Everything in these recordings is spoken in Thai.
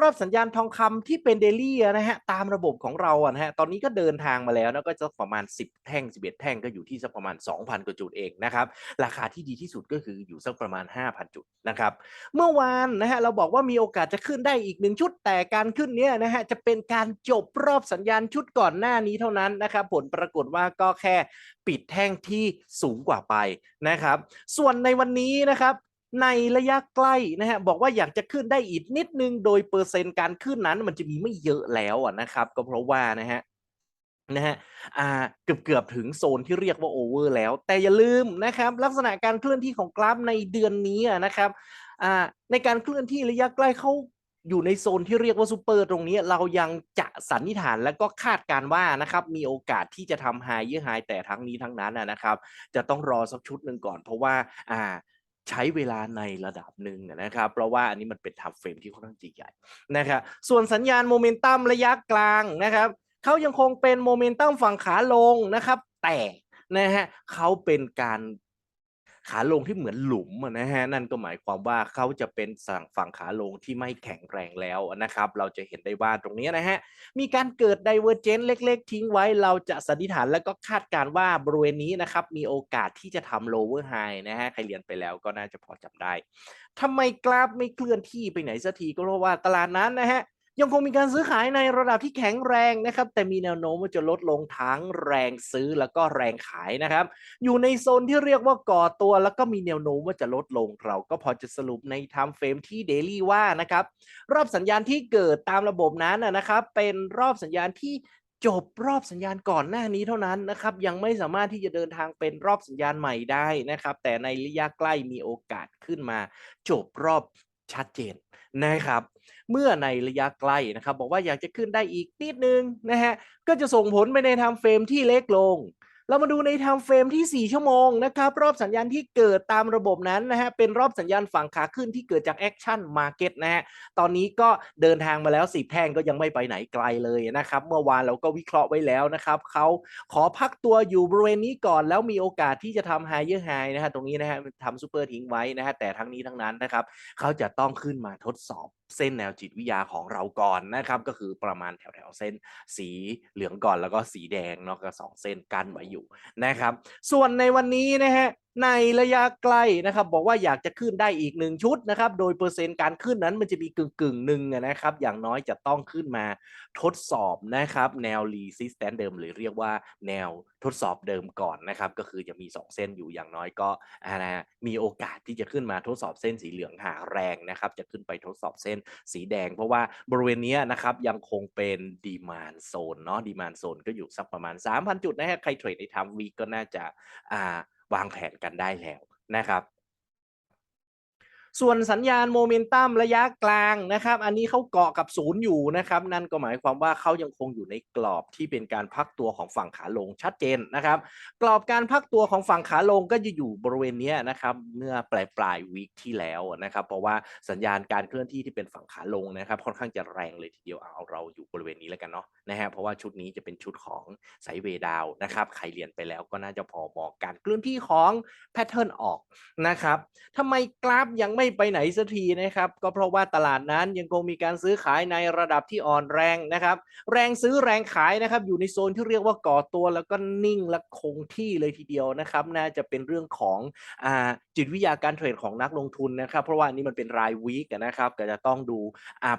รอบสัญญาณทองคำที่เป็นเดลี่นะฮะตามระบบของเราอะนะฮะตอนนี้ก็เดินทางมาแล้วนะก็จะประมาณ 10 แท่ง 11 แท่งก็อยู่ที่สักประมาณ 2,000กว่าจุดเองนะครับราคาที่ดีที่สุดก็คืออยู่สักประมาณ 5,000 จุดนะครับเมื่อวานนะฮะเราบอกว่ามีโอกาสจะขึ้นได้อีกหนึ่งชุดแต่การขึ้นเนี้ยนะฮะจะเป็นการจบรอบสัญญาณชุดก่อนหน้านี้เท่านั้นนะครับผลปรากฏว่าก็แค่ปิดแท่งที่สูงกว่าไปนะครับส่วนในวันนี้นะครับ ในระยะใกล้นะฮะบอกว่าอยากจะขึ้นได้อีกนิดนึงโดยเปอร์เซ็นต์การขึ้นนั้นมันจะมีไม่เยอะแล้วนะครับ ก็เพราะว่านะฮะนะฮะอ่าเกือบเกือบถึงโซนที่เรียกว่าโอเวอร์แล้ว แต่อย่าลืมนะครับ ลักษณะการเคลื่อนที่ของกราฟในเดือนนี้นะครับอ่าในการเคลื่อนที่ระยะใกล้เขาอยู่ในโซนที่เรียกว่าซูเปอร์ตรงนี้เรายังจะสันนิษฐานและก็คาดการว่านะครับมีโอกาสที่จะทำไฮเยอร์ไฮแต่ทั้งนี้ทั้งนั้นนะครับ จะต้องรอสักชุดหนึ่งก่อนเพราะว่าอ่า ใช้เวลาในระดับหนึ่งนะครับ เพราะว่าอันนี้มันเป็นทับเฟรมที่ค่อนข้างจีใหญ่นะครับส่วนสัญญาณโมเมนตัมระยะกลางนะครับเขายังคงเป็นโมเมนตัมฝั่งขาลงนะครับ แต่นะฮะเขาเป็นการ ขาลงที่เหมือนหลุมนะฮะนั่นก็หมายความว่าเขาจะเป็นสั่งฝั่งขาลงที่ไม่แข็งแรงแล้วนะครับ เราจะเห็นได้ว่าตรงนี้นะฮะมีการเกิด divergence เล็ก ๆ ทิ้งไว้เราจะสันนิษฐานแล้วก็คาดการณ์ว่าบริเวณนี้นะครับมีโอกาสที่จะทำ lower high นะฮะใครเรียนไปแล้วก็น่าจะพอจำได้ทำไมกราฟไม่เคลื่อนที่ไปไหนสักทีก็เพราะว่าตลาดนั้นนะฮะ ยังคงมีการซื้อขายในระดับที่แข็งแรงนะครับ แต่มีแนวโน้มว่าจะลดลงทั้งแรงซื้อแล้วก็แรงขายนะครับ อยู่ในโซนที่เรียกว่าก่อตัว แล้วก็มีแนวโน้มว่าจะลดลงเราก็พอจะสรุปใน time frame ที่ daily ว่านะครับ รอบสัญญาณที่เกิดตามระบบนั้นนะครับ เป็นรอบสัญญาณที่จบรอบสัญญาณก่อนหน้านี้เท่านั้นนะครับ ยังไม่สามารถที่จะเดินทางเป็นรอบสัญญาณใหม่ได้นะครับ แต่ในระยะใกล้มีโอกาสขึ้นมา จบรอบชัดเจนนะครับ เมื่อในระยะใกลนะครับบอกว่าอยากจะขึ้นได้อีกนิดนึงนะฮะก็จะส่งผลไปในไทม์เฟรมที่เล็กลง เรามาดูในไทม์เฟรมที่ 4 ชั่วโมงนะครับรอบสัญญาณที่เกิดตามระบบนั้นนะฮะเป็นรอบสัญญาณฝั่งขาขึ้นที่เกิดจากแอคชั่นมาร์เก็ตนะฮะตอนนี้ก็เดินทางมาแล้ว10แท่งก็ยังไม่ไปไหนไกลเลยนะครับเมื่อวานเราก็วิเคราะห์ไว้แล้วนะครับเขาขอพักตัวอยู่บริเวณนี้ก่อนแล้วมีโอกาสที่จะทำไฮเยอร์ไฮนะฮะตรงนี้นะฮะทำซูเปอร์ทิ้งไว้นะฮะแต่ทั้งนี้ทั้งนั้นนะครับเขาจะต้องขึ้นมาทดสอบ เส้นแนวจิตวิทยาของเราก่อนนะครับ ก็คือประมาณแถวแถวเส้นสีเหลืองก่อนแล้วก็สีแดงเนาะก็สองเส้นกั้นไว้อยู่นะครับ ส่วนในวันนี้นะฮะ ในระยะใกล้นะครับบอกว่าอยากจะขึ้นได้อีกหนึ่งชุดนะครับโดยเปอร์เซ็นต์การขึ้นนั้นมันจะมีกึ่งกึ่งหนึ่งนะครับอย่างน้อยจะต้องขึ้นมาทดสอบนะครับแนว resistance เดิม หรือเรียกว่าแนวทดสอบเดิมก่อนนะครับก็คือจะมี 2 เส้นอยู่อย่างน้อยก็นะมีโอกาสที่จะขึ้นมาทดสอบเส้นสีเหลืองหาแรงนะครับจะขึ้นไปทดสอบเส้นสีแดง เพราะว่าบริเวณนี้นะครับยังคงเป็นดีมานโซนเนาะดีมานโซนก็อยู่สักประมาณ 3,000 จุดนะฮะใครเทรดในทำวีก็น่าจะอ่า วางแผนกันได้แล้วนะครับ ส่วนสัญญาณโมเมนตัมระยะกลางนะครับ อันนี้เขาเกาะกับศูนย์อยู่นะครับ นั่นก็หมายความว่าเขายังคงอยู่ในกรอบที่เป็นการพักตัวของฝั่งขาลงชัดเจนนะครับ กรอบการพักตัวของฝั่งขาลงก็จะอยู่บริเวณนี้นะครับ เมื่อปลายปลายวีคที่แล้วนะครับ เพราะว่าสัญญาณการเคลื่อนที่ที่เป็นฝั่งขาลงนะครับ ค่อนข้างจะแรงเลยทีเดียวเอาเราอยู่บริเวณนี้แล้วกันเนาะนะฮะเพราะว่าชุดนี้จะเป็นชุดของไซเวดาวนะครับใครเรียนไปแล้วก็น่าจะพอมองการเคลื่อนที่ของแพทเทิร์นออกนะครับทำไมกราฟยังไม่ไปไหนสักทีนะครับ ก็เพราะว่าตลาดนั้นยังคงมีการซื้อขายในระดับที่อ่อนแรงนะครับ แรงซื้อแรงขายนะครับ อยู่ในโซนที่เรียกว่าก่อตัวแล้วก็นิ่งและคงที่เลยทีเดียวนะครับ น่าจะเป็นเรื่องของอจิตวิทยาการเทรดของนักลงทุนนะครับ เพราะว่านี่มันเป็นรายวีกนะครับ ก็จะต้องดู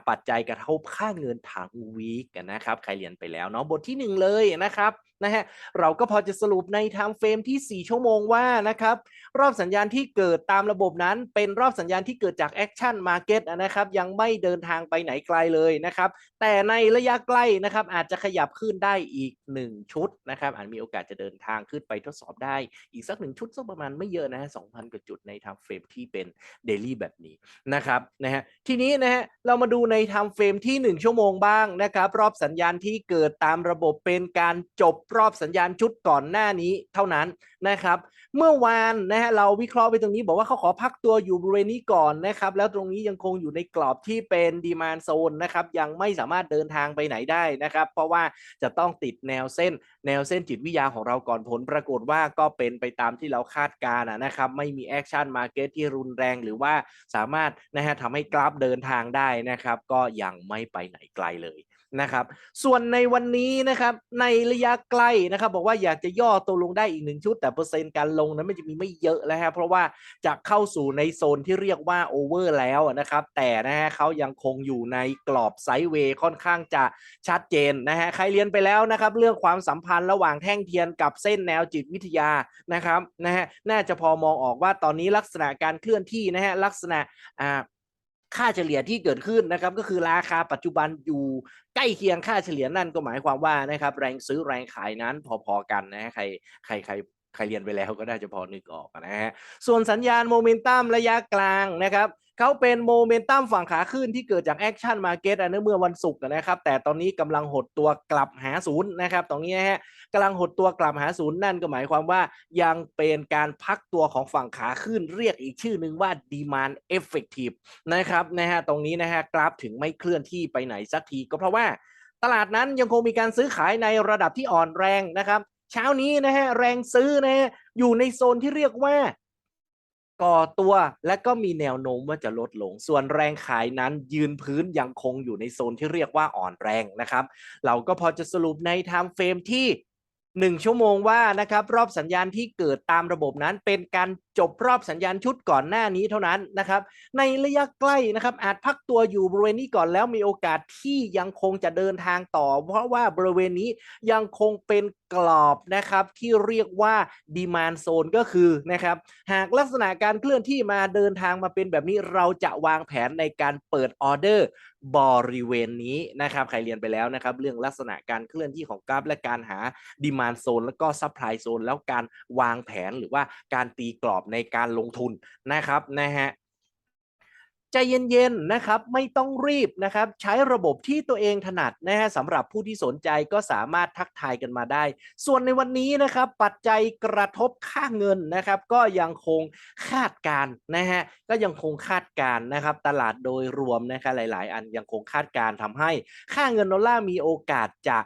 ปัจจัยกระทบค่าเงินทางวีกนะครับ ใครเรียนไปแล้วเนาะบทที่หนึ่งเลยนะครับนะฮะเราก็พอจะสรุปในไทม์เฟรมที่ 4 ชั่วโมงว่านะครับรอบสัญญาณที่เกิดตามระบบนั้น เป็นรอบสัญญาณที่เกิดจากแอคชั่นมาเก็ตนะครับยังไม่เดินทางไปไหนไกลเลยนะครับแต่ในระยะใกล้นะครับอาจจะขยับขึ้นได้อีก 1 ชุดนะครับอาจมีโอกาสจะเดินทางขึ้นไปทดสอบได้อีกสักหนึ่งชุดสักประมาณไม่เยอะนะฮะ2,000กว่าจุดในทำเฟรมที่เป็นเดลี่แบบนี้นะครับนะฮะทีนี้นะฮะเรามาดูในทำเฟรมที่ 1 ชั่วโมงบ้างนะครับรอบสัญญาณที่เกิดตามระบบเป็นการจบรอบสัญญาณชุดก่อนหน้านี้เท่านั้นนะครับ เมื่อวานนะฮะเราวิเคราะห์ไปตรงนี้บอกว่าเขาขอพักตัวอยู่บริเวณนี้ก่อนนะครับ แล้วตรงนี้ยังคงอยู่ในกรอบที่เป็นดีมานโซนนะครับ ยังไม่สามารถเดินทางไปไหนได้นะครับ เพราะว่าจะต้องติดแนวเส้น แนวเส้นจิตวิทยาของเราก่อนผลปรากฏว่าก็เป็นไปตามที่เราคาดการณ์นะครับ ไม่มีแอคชั่นมาเก็ตที่รุนแรงหรือว่าสามารถนะฮะทำให้กราฟเดินทางได้นะครับ ก็ยังไม่ไปไหนไกลเลย นะครับ ส่วนในวันนี้นะครับในระยะใกล้นะครับ บอกว่าอยากจะย่อตัวลงได้อีกหนึ่งชุด แต่เปอร์เซ็นต์การลงนั้นมันจะมีไม่เยอะแล้วครับเพราะว่าจะเข้าสู่ในโซนที่เรียกว่าโอเวอร์แล้วนะครับ แต่นะฮะเขายังคงอยู่ในกรอบไซด์เวย์ค่อนข้างจะชัดเจนนะฮะใครเรียนไปแล้วนะครับ เรื่องความสัมพันธ์ระหว่างแท่งเทียนกับเส้นแนวจิตวิทยานะครับนะฮะน่าจะพอมองออกว่าตอนนี้ลักษณะการเคลื่อนที่นะฮะลักษณะอ่า ค่าเฉลี่ยที่เกิดขึ้นนะครับก็คือราคาปัจจุบันอยู่ใกล้เคียงค่าเฉลี่ยนั่นก็หมายความว่านะครับแรงซื้อแรงขายนั้นพอๆกันนะใครใครใคร ใครเรียนไปแล้วก็น่าจะพอนึกออกนะฮะส่วนสัญญาณโมเมนตัมระยะกลางนะครับเขาเป็นโมเมนตัมฝั่งขาขึ้นที่เกิดจากแอคชั่นมาเก็ตอันเมื่อวันศุกร์นะครับ แต่ตอนนี้กำลังหดตัวกลับหาศูนย์นะครับ ตรงนี้นะฮะกำลังหดตัวกลับหาศูนย์นั่นก็หมายความว่ายังเป็นการพักตัวของฝั่งขาขึ้นเรียกอีกชื่อหนึ่งว่า demand effective นะครับนะฮะตรงนี้นะฮะกราฟถึงไม่เคลื่อนที่ไปไหนสักทีก็เพราะว่าตลาดนั้นยังคงมีการซื้อขายในระดับที่อ่อนแรงนะครับ เช้านี้นะฮะแรงซื้อนะฮะอยู่ในโซนที่เรียกว่าก่อตัวและก็มีแนวโน้มว่าจะลดลง ส่วนแรงขายนั้นยืนพื้นยังคงอยู่ในโซนที่เรียกว่าอ่อนแรงนะครับ เราก็พอจะสรุปในไทม์เฟรมที่ 1 ชั่วโมงว่านะครับ รอบสัญญาณที่เกิดตามระบบนั้น เป็นการจบรอบสัญญาณชุดก่อนหน้านี้เท่านั้นนะครับ ในระยะใกล้นะครับ อาจพักตัวอยู่บริเวณนี้ก่อนแล้วมีโอกาสที่ยังคงจะเดินทางต่อ เพราะว่าบริเวณนี้ยังคงเป็น กรอบนะครับที่เรียกว่าดีมานโซนก็คือนะครับหากลักษณะการเคลื่อนที่มาเดินทางมาเป็นแบบนี้เราจะวางแผนในการเปิดออเดอร์บริเวณนี้นะครับใครเรียนไปแล้วนะครับ เรื่องลักษณะการเคลื่อนที่ของกราฟ และการหาดีมานโซนแล้วก็ซัพพลายโซนแล้วการวางแผนหรือว่าการตีกรอบในการลงทุนนะครับนะฮะ ใจเย็นๆนะครับไม่ต้องรีบนะครับใช้ระบบที่ตัวเองถนัดนะฮะสำหรับผู้ที่สนใจก็สามารถทักทายกันมาได้ ส่วนในวันนี้นะครับปัจจัยกระทบค่าเงินนะครับก็ยังคงคาดการณ์นะฮะก็ยังคงคาดการณ์นะครับตลาดโดยรวมนะครับหลาย ๆ อันยังคงคาดการณ์ทำให้ค่าเงินดอลลาร์มีโอกาสจะ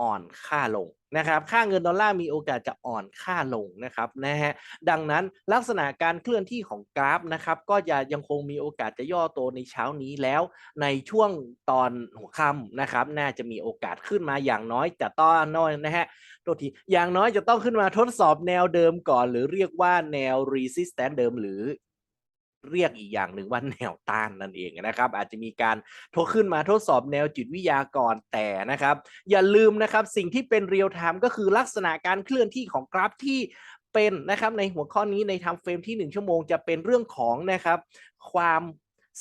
อ่อนค่าลง นะครับค่าเงินดอลลาร์มีโอกาสจะอ่อนค่าลงนะครับนะฮะดังนั้นลักษณะการเคลื่อนที่ของกราฟนะครับ ก็จะยังคงมีโอกาสจะย่อตัวในเช้านี้แล้ว ในช่วงตอนหัวค่ำนะครับ น่าจะมีโอกาสขึ้นมาอย่างน้อยจะต้องน้อยนะฮะโทษทีอย่างน้อยจะต้องขึ้นมาทดสอบแนวเดิมก่อน หรือเรียกว่าแนว resistance เดิมหรือ เรียกอีกอย่างหนึ่งว่าแนวต้านนั่นเองนะครับ อาจจะมีการทดขึ้นมาทดสอบแนวจิตวิทยาก่อนแต่นะครับ อย่าลืมนะครับสิ่งที่เป็นเรียลไทม์ก็คือลักษณะการเคลื่อนที่ของกราฟที่เป็นนะครับในหัวข้อนี้ในทำเฟรมที่ 1 ชั่วโมงจะเป็นเรื่องของนะครับความ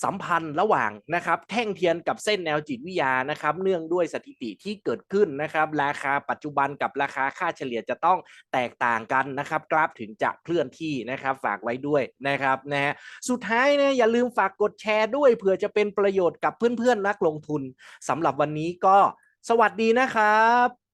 สัมพันธ์ระหว่างนะครับแท่งเทียนกับเส้นแนวจิตวิทยานะครับ เนื่องด้วยสถิติที่เกิดขึ้นนะครับ ราคาปัจจุบันกับราคาค่าเฉลี่ยจะต้องแตกต่างกันนะครับ กราฟถึงจะเคลื่อนที่นะครับ ฝากไว้ด้วยนะครับนะฮะสุดท้ายนะอย่าลืมฝากกดแชร์ด้วยเผื่อจะเป็นประโยชน์กับเพื่อนๆนักลงทุนสำหรับวันนี้ก็สวัสดีนะครับ